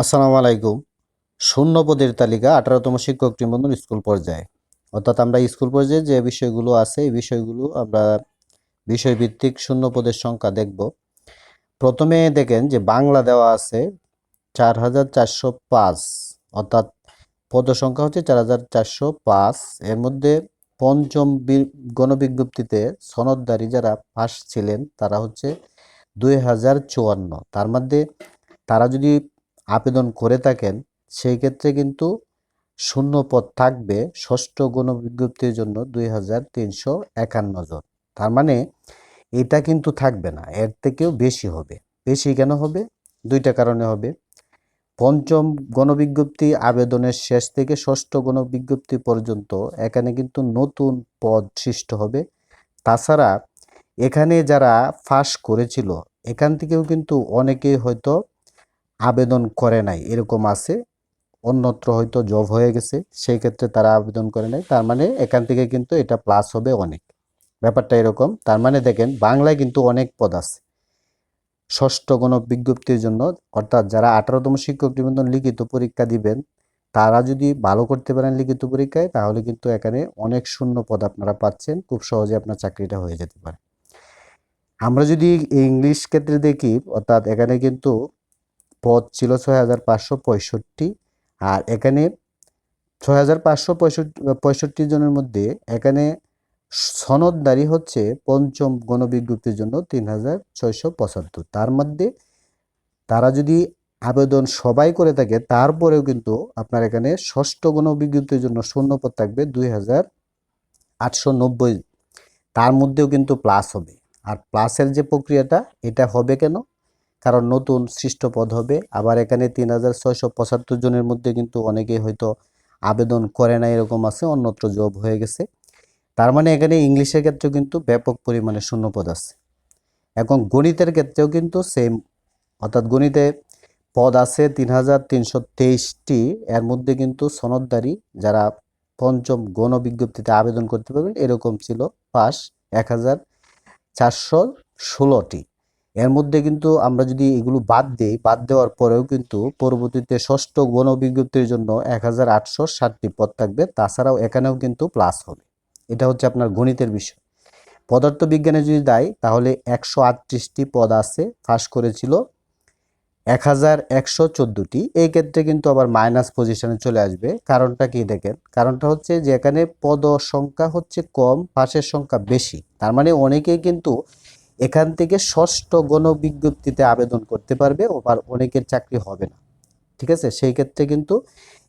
আসসালামু আলাইকুম। শূন্য পদের তালিকা আঠারোতম শিক্ষক নিবন্ধন স্কুল পর্যায়ে। অর্থাৎ আমরা স্কুল পর্যায়ে যে বিষয়গুলো আছে, এই বিষয়গুলো আমরা বিষয়ভিত্তিক শূন্য পদের সংখ্যা দেখব। প্রথমে দেখেন যে বাংলা দেওয়া আছে চার হাজার চারশো পাঁচ। অর্থাৎ পদ সংখ্যা হচ্ছে চার হাজার চারশো পাঁচ। এর মধ্যে পঞ্চম গণবিজ্ঞপ্তিতে সনদদারি যারা পাস ছিলেন, তারা হচ্ছে দুই হাজার চুয়ান্ন। তার মধ্যে তারা যদি আবেদন করে থাকেন, সেই ক্ষেত্রে কিন্তু শূন্য পদ থাকবে ষষ্ঠ গণবিজ্ঞপ্তির জন্য দুই হাজার তিনশো একান্ন জন। তার মানে এটা কিন্তু থাকবে না, এর থেকেও বেশি হবে। বেশি কেন হবে? দুইটা কারণে হবে। পঞ্চম গণবিজ্ঞপ্তি আবেদনের শেষ থেকে ষষ্ঠ গণবিজ্ঞপ্তি পর্যন্ত এখানে কিন্তু নতুন পদ সৃষ্ট হবে। তাছাড়া এখানে যারা ফাঁস করেছিল, এখান থেকেও কিন্তু অনেকেই হয়তো আবেদন করে নাই, এরকম আছে। অন্যত্র হয়তো জব হয়ে গেছে, সেই ক্ষেত্রে তারা আবেদন করে নাই। তার মানে এখান থেকে কিন্তু এটা প্লাস হবে অনেক। ব্যাপারটা এরকম। তার মানে দেখেন, বাংলায় কিন্তু অনেক পদ আছে। ষষ্ঠ গণ বিজ্ঞপ্তির জন্য, অর্থাৎ যারা আঠারোতম শিক্ষক নিবন্ধন লিখিত পরীক্ষা দিবেন, তারা যদি ভালো করতে পারেন লিখিত পরীক্ষায়, তাহলে কিন্তু এখানে অনেক শূন্য পদ আপনারা পাচ্ছেন। খুব সহজে আপনার চাকরিটা হয়ে যেতে পারে। আমরা যদি ইংলিশ ক্ষেত্রে দেখি, অর্থাৎ এখানে কিন্তু পদ ছিল ছয় হাজার পাঁচশো পঁয়ষট্টি আর এখানে ছয় হাজার পাঁচশো পঁয়ষট্টি পঁয়ষট্টি জনের মধ্যে এখানে সনদদারি হচ্ছে পঞ্চম গণবিজ্ঞপ্তির জন্য তিন হাজার ছয়শো পঁচাত্তর। তার মধ্যে তারা যদি আবেদন সবাই করে থাকে, তারপরেও কিন্তু আপনার এখানে ষষ্ঠ গণবিজ্ঞপ্তির জন্য শূন্য পদ থাকবে দুই হাজার আটশো নব্বই। তার মধ্যেও কিন্তু প্লাস হবে। আর প্লাসের যে প্রক্রিয়াটা, এটা হবে কেন? কারণ নতুন সৃষ্ট পদ হবে। আবার এখানে তিন হাজার ছয়শো পঁচাত্তর জনের মধ্যে কিন্তু অনেকেই হয়তো আবেদন করে না এরকম আছে, অন্যত্র জব হয়ে গেছে। তার মানে এখানে ইংলিশের ক্ষেত্রেও কিন্তু ব্যাপক পরিমাণে শূন্যপদ আছে। এখন গণিতের ক্ষেত্রেও কিন্তু সেম অর্থাৎ গণিতে পদ আছে তিন হাজার তিনশো তেইশটি। এর মধ্যে কিন্তু সনদদারি যারা পঞ্চম গণ বিজ্ঞপ্তিতে আবেদন করতে পারবেন, এরকম ছিল পাস এক হাজার চারশো ষোলোটি। এর মধ্যে কিন্তু আমরা যদি এগুলো বাদ দিই, বাদ দেওয়ার পরেও কিন্তু পরবর্তীতে ষষ্ঠ গণ বিজ্ঞপ্তির জন্য এক হাজার আটশো ষাটটি পদ থাকবে। তাছাড়াও এখানেও কিন্তু প্লাস হবে। এটা হচ্ছে আপনার গণিতের বিষয়। পদার্থবিজ্ঞানে যদি দেয় তাহলে একশো আটত্রিশটি পদ আছে, ফাঁস করেছিল এক হাজার একশো চোদ্দোটি। এই ক্ষেত্রে কিন্তু আবার মাইনাস পজিশনে চলে আসবে। কারণটা কি দেখেন? কারণটা হচ্ছে যে এখানে পদ সংখ্যা হচ্ছে কম পাশের সংখ্যা বেশি। তার মানে অনেকেই কিন্তু এখান থেকে ষষ্ঠ গণবিজ্ঞপ্তিতে আবেদন করতে পারবে আবার অনেকের চাকরি হবে না। ঠিক আছে? সেই ক্ষেত্রে কিন্তু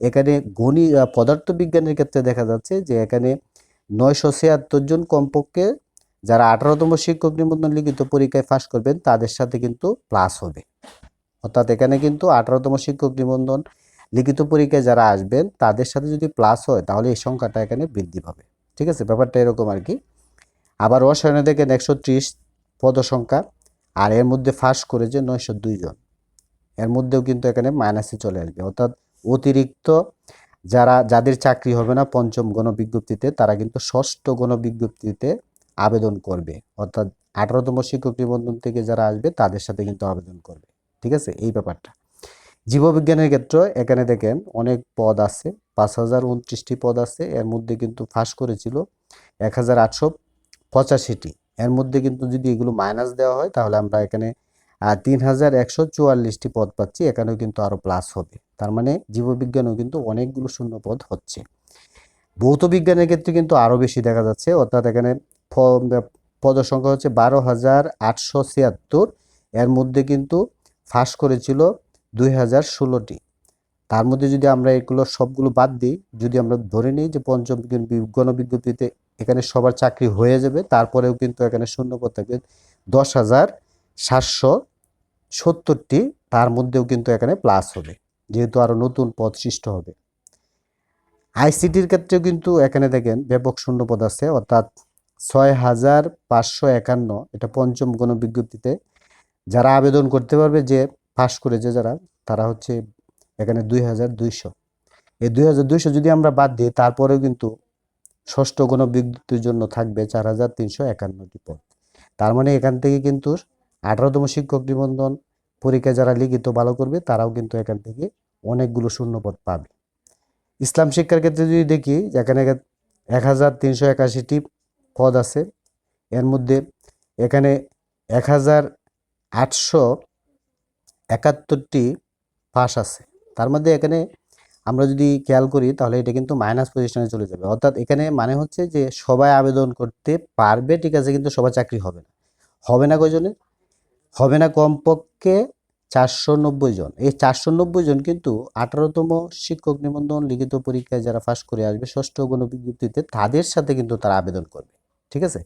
এখানে গণি পদার্থবিজ্ঞানের ক্ষেত্রে দেখা যাচ্ছে যে এখানে নয়শো ছিয়াত্তর জন কমপক্ষে যারা আঠারোতম শিক্ষক নিবন্ধন লিখিত পরীক্ষায় পাস করবেন, তাদের সাথে কিন্তু প্লাস হবে। অর্থাৎ এখানে কিন্তু আঠারোতম শিক্ষক নিবন্ধন লিখিত পরীক্ষায় যারা আসবেন, তাদের সাথে যদি প্লাস হয়, তাহলে এই সংখ্যাটা এখানে বৃদ্ধি পাবে। ঠিক আছে? ব্যাপারটা এরকম আর কি। আবার রসায়নে দেখেন একশো ত্রিশ পদ সংখ্যা আর এর মধ্যে ফাঁস করেছে নয়শো দুই জন। এর মধ্যেও কিন্তু এখানে মাইনাসে চলে আসবে। অর্থাৎ অতিরিক্ত যারা, যাদের চাকরি হবে না পঞ্চম গণবিজ্ঞপ্তিতে, তারা কিন্তু ষষ্ঠ গণবিজ্ঞপ্তিতে আবেদন করবে। অর্থাৎ আঠারোতম শিক্ষক নিবন্ধন থেকে যারা আসবে, তাদের সাথে কিন্তু আবেদন করবে। ঠিক আছে? এই ব্যাপারটা। জীববিজ্ঞানের ক্ষেত্রে এখানে দেখেন অনেক পদ আছে। পাঁচ হাজার উনত্রিশটি পদ আছে। এর মধ্যে কিন্তু ফাঁস করেছিল এক হাজার আটশো পঁচাশিটি। এর মধ্যে কিন্তু যদি এগুলো মাইনাস দেওয়া হয়, তাহলে আমরা এখানে তিন হাজার একশো চুয়াল্লিশটি পদ পাচ্ছি। এখানেও কিন্তু আরও প্লাস হবে। তার মানে জীববিজ্ঞানেও কিন্তু অনেকগুলো শূন্য পদ হচ্ছে। ভৌত বিজ্ঞানের ক্ষেত্রে কিন্তু আরও বেশি দেখা যাচ্ছে। অর্থাৎ এখানে প- পদ সংখ্যা হচ্ছে বারো হাজার আটশো ছিয়াত্তর। এর মধ্যে কিন্তু ফাঁস করেছিল দুই হাজার ষোলোটি। তার মধ্যে যদি আমরা এগুলো সবগুলো বাদ দিই, যদি আমরা ধরে নিই যে পঞ্চম গণবিজ্ঞপ্তিতে এখানে সবার চাকরি হয়ে যাবে, তারপরেও কিন্তু এখানে শূন্য পদ থাকবে। দশ হাজার সাতশো সত্তরটি, তার মধ্যেও কিন্তু এখানে প্লাস হবে, যেহেতু আরও নতুন পদ সৃষ্ট হবে। আইসিটির ক্ষেত্রেও কিন্তু এখানে দেখেন ব্যাপক শূন্যপদ আছে, অর্থাৎ ছয় হাজার পাঁচশো একান্ন, এটা পঞ্চম গণ বিজ্ঞপ্তিতে যারা আবেদন করতে পারবে যে পাস করেছে যারা, তারা হচ্ছে এখানে দুই হাজার দুইশো। এই দুই হাজার দুইশো যদি আমরা বাদ দিই, তারপরেও কিন্তু ষষ্ঠ গণ বিজ্ঞপ্তির জন্য থাকবে চার হাজার তিনশো একান্নটি পদ। তার মানে এখান থেকে কিন্তু আঠারোতম শিক্ষক নিবন্ধন পরীক্ষা যারা লিখিত ভালো করবে, তারাও কিন্তু এখান থেকে অনেকগুলো শূন্যপদ পাবে। ইসলাম শিক্ষার ক্ষেত্রে যদি দেখি, এখানে এক হাজার তিনশো একাশিটি পদ আছে। এর মধ্যে এখানে এক হাজার আটশো একাত্তরটি পাস আছে। তার মধ্যে এখানে আমরা যদি খেয়াল করি, তাহলে এটা কিন্তু মাইনাস পজিশনে চলে যাবে। অর্থাৎ এখানে মানে হচ্ছে যে, সবাই আবেদন করতে পারবে, ঠিক আছে, কিন্তু সবার চাকরি হবে না। হবে না কয়জনের? হবে না কমপক্ষে চারশো নব্বই জন। এই চারশো নব্বই জন কিন্তু আঠারোতম শিক্ষক নিবন্ধন লিখিত পরীক্ষায় যারা পাশ করে আসবে, ষষ্ঠ গণবিজ্ঞপ্তিতে তাদের সাথে কিন্তু তারা আবেদন করবে, ঠিক আছে?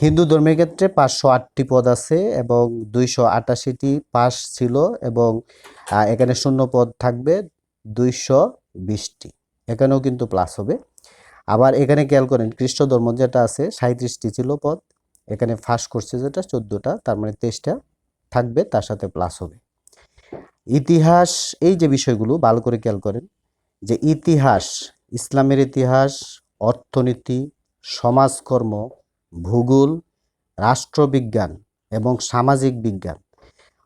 হিন্দু ধর্মের ক্ষেত্রে পাঁচশো আটটি পদ আছে এবং দুইশো আটাশিটি পাস ছিল এবং এখানে শূন্য পদ থাকবে। দুইশো বিশটি। এখানেও কিন্তু প্লাস হবে। আবার এখানে খেয়াল করেন খ্রিস্ট ধর্ম যেটা আছে সাঁত্রিশটি ছিল পদ। এখানে ফাঁস করছে যেটা, চোদ্দোটা, তার মানে তেইশটা থাকবে, তার সাথে প্লাস হবে। ইতিহাস, এই যে বিষয়গুলো, ভালো করে খেয়াল করেন, যে ইতিহাস, ইসলামের ইতিহাস, অর্থনীতি, সমাজকর্ম, ভূগোল, রাষ্ট্রবিজ্ঞান এবং সামাজিক বিজ্ঞান।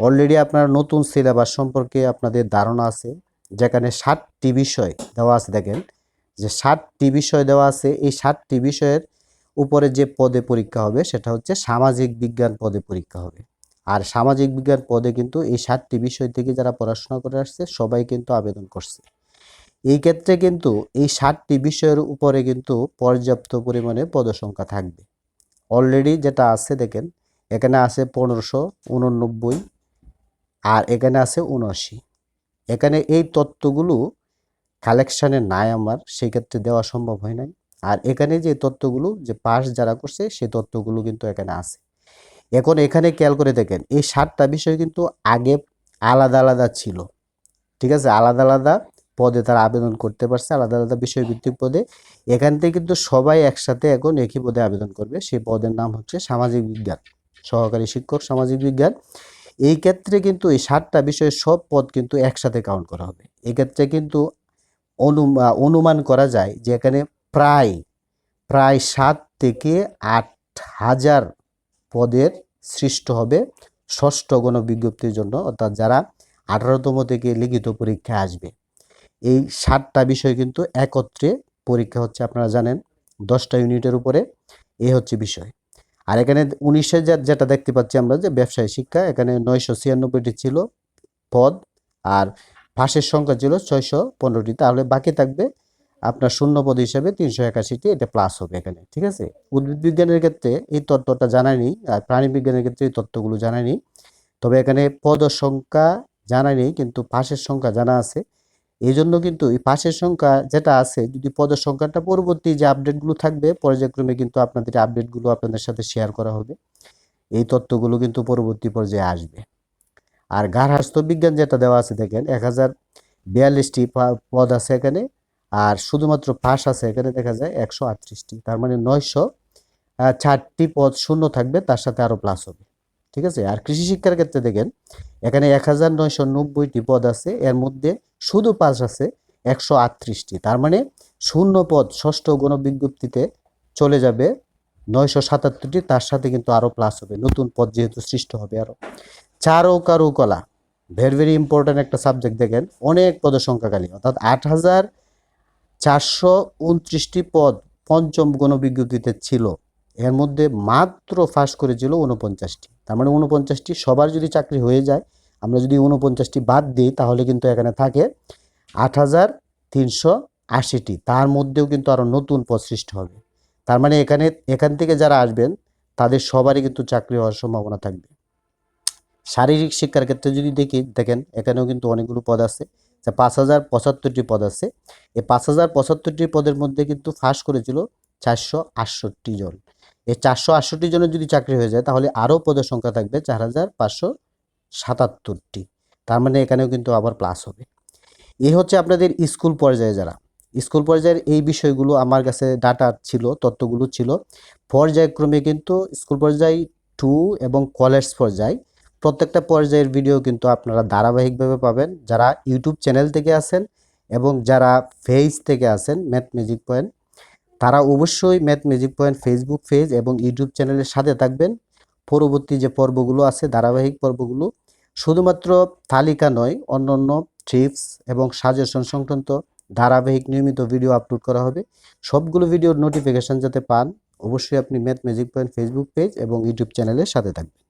অলরেডি আপনার নতুন সিলেবাস সম্পর্কে আপনাদের ধারণা আছে। যেখানে ষাটটি বিষয় দেওয়া আছে, দেখেন, যে ষাটটি বিষয় দেওয়া আছে, এই ষাটটি বিষয়ের উপরে যে পদে পরীক্ষা হবে, সেটা হচ্ছে সামাজিক বিজ্ঞান পদে পরীক্ষা হবে। আর সামাজিক বিজ্ঞান পদে কিন্তু এই ষাটটি বিষয় থেকে যারা পড়াশোনা করে আসছে, সবাই কিন্তু আবেদন করছে। এই ক্ষেত্রে কিন্তু এই ষাটটি বিষয়ের উপরে কিন্তু পর্যাপ্ত পরিমাণে পদসংখ্যা থাকবে। অলরেডি যেটা আছে, দেখেন, এখানে আছে পনেরোশো উননব্বই আর এখানে আছে উনআশি। এখানে এই তত্ত্বগুলো কালেকশানে নাই আমার সেই ক্ষেত্রে দেওয়া সম্ভব হয় নাই। আর এখানে যে তত্ত্বগুলো, যে পাস যারা করছে সেই তত্ত্বগুলো কিন্তু এখানে আছে। এখন এখানে খেয়াল করে দেখেন, এই সাতটা বিষয় কিন্তু আগে আলাদা আলাদা ছিল। ঠিক আছে? আলাদা আলাদা পদে তারা আবেদন করতে পারছে, আলাদা আলাদা বিষয়ভিত্তিক পদে। এখান থেকে কিন্তু সবাই একসাথে এখন একই পদে আবেদন করবে। সেই পদের নাম হচ্ছে সামাজিক বিজ্ঞান, সহকারী শিক্ষক, সামাজিক বিজ্ঞান। এই ক্ষেত্রে কিন্তু এই সাতটা বিষয়ের সব পদ কিন্তু একসাথে কাউন্ট করা হবে। এক্ষেত্রে কিন্তু অনুমা অনুমান করা যায় যে এখানে প্রায় প্রায় সাত থেকে আট হাজার পদের সৃষ্ট হবে ষষ্ঠ গণবিজ্ঞপ্তির জন্য, অর্থাৎ যারা আঠারোতম থেকে লিখিত পরীক্ষায় আসবে। এই সাতটা বিষয় কিন্তু একত্রে পরীক্ষা হচ্ছে, আপনারা জানেন, দশটা ইউনিটের উপরে। এই হচ্ছে বিষয়। আর এখানে উনিশে যেটা দেখতে পাচ্ছি আমরা যে ব্যবসায় শিক্ষা, এখানে নয়শো ছিয়ানব্বইটি ছিল পদ আর ফাঁসের সংখ্যা ছিল ছয়শো পনেরোটি। তাহলে বাকি থাকবে আপনার শূন্য পদ হিসাবে তিনশো একাশিটি, এটা প্লাস হবে এখানে, ঠিক আছে? উদ্ভিদ বিজ্ঞানের ক্ষেত্রে এই তত্ত্বটা জানা নেই, আর প্রাণী বিজ্ঞানের ক্ষেত্রে এই তত্ত্বগুলো জানা নেই। তবে এখানে পদ সংখ্যা জানা নেই, কিন্তু পাশের সংখ্যা জানা আছে। এই জন্য কিন্তু এই পাশের সংখ্যা যেটা আছে, যদি পদের সংখ্যাটা পরবর্তী যে আপডেটগুলো থাকবে, পর্যায়ক্রমে কিন্তু আপনাদের আপডেটগুলো আপনাদের সাথে শেয়ার করা হবে। এই তথ্যগুলো কিন্তু পরবর্তী পর্যায়ে আসবে। আর গার্হস্থ্য বিজ্ঞান যেটা দেওয়া আছে দেখেন, এক হাজার বিয়াল্লিশটি পদ আছে এখানে, আর শুধুমাত্র পাস আছে এখানে দেখা যায় একশো আটত্রিশটি। তার মানে নয়শো চারটি পদ শূন্য থাকবে, তার সাথে আরও প্লাস হবে। ঠিক আছে? আর কৃষি শিক্ষার ক্ষেত্রে দেখেন, এখানে এক হাজার নয়শো নব্বইটি পদ আছে, এর মধ্যে শুধু পাস আছে, একশো আটত্রিশটি। তার মানে শূন্য পদ ষষ্ঠ গণবিজ্ঞপ্তিতে চলে যাবে, নয়শো সাতাত্তরটি, তার সাথে কিন্তু আরও প্লাস হবে, নতুন পদ যেহেতু সৃষ্ট হবে আরও চার চারু কারুকলা ভেরি ভেরি ইম্পর্ট্যান্ট একটা সাবজেক্ট দেখেন, অনেক পদের সংখ্যা খালি অর্থাৎ আট হাজার চারশো উনত্রিশটি পদ পঞ্চম গণবিজ্ঞপ্তিতে ছিল। এর মধ্যে মাত্র ফাঁস করেছিল উনপঞ্চাশটি তার মানে উনপঞ্চাশটি সবার যদি চাকরি হয়ে যায়, আমরা যদি উনপঞ্চাশটি বাদ দিই, তাহলে কিন্তু এখানে থাকে আট হাজার তিনশো আশিটি। তার মধ্যেও কিন্তু আরও নতুন পদ সৃষ্টি হবে। তার মানে এখানে, এখান থেকে যারা আসবেন, তাদের সবারই কিন্তু চাকরি হওয়ার সম্ভাবনা থাকবে। শারীরিক শিক্ষার ক্ষেত্রে যদি দেখি, দেখেন, এখানেও কিন্তু অনেকগুলো পদ আছে। যা পাঁচ হাজার পঁচাত্তরটি পদ আছে। এই পাঁচ হাজার পঁচাত্তরটি পদের মধ্যে কিন্তু ফাঁস করেছিল চারশো আটষট্টি জন। এই চারশো আটষট্টি জনের যদি চাকরি হয়ে যায়, তাহলে আরও পদের সংখ্যা থাকবে চার হাজার পাঁচশো সাতাত্তরটি। তার মানে এখানেও কিন্তু আবার প্লাস হবে। এই হচ্ছে আপনাদের স্কুল পর্যায়ে যারা। স্কুল পর্যায়ের এই বিষয়গুলো আমার কাছে ডাটা ছিল, তথ্যগুলো ছিল। পর্যায়ক্রমে কিন্তু স্কুল পর্যায় টু এবং কলেজ পর্যায়, প্রত্যেকটা পর্যায়ের ভিডিও কিন্তু আপনারা ধারাবাহিকভাবে পাবেন। যারা ইউটিউব চ্যানেল থেকে আছেন এবং যারা ফেজ থেকে আছেন ম্যাথ ম্যাজিক পয়েন্ট তারা অবশ্যই math magic point Facebook page এবং ইউটিউব চ্যানেলের সাথে থাকবেন। পরবর্তী যে পর্বগুলো আছে, ধারাবাহিক পর্বগুলো, শুধুমাত্র তালিকা নয়, অন্যান্য ট্রিপস এবং সাজেশন সংক্রান্ত ধারাবাহিক নিয়মিত ভিডিও আপলোড করা হবে। সবগুলো ভিডিওর নোটিফিকেশন যাতে পান, অবশ্যই আপনি math magic point Facebook page এবং ইউটিউব চ্যানেলের সাথে থাকবেন।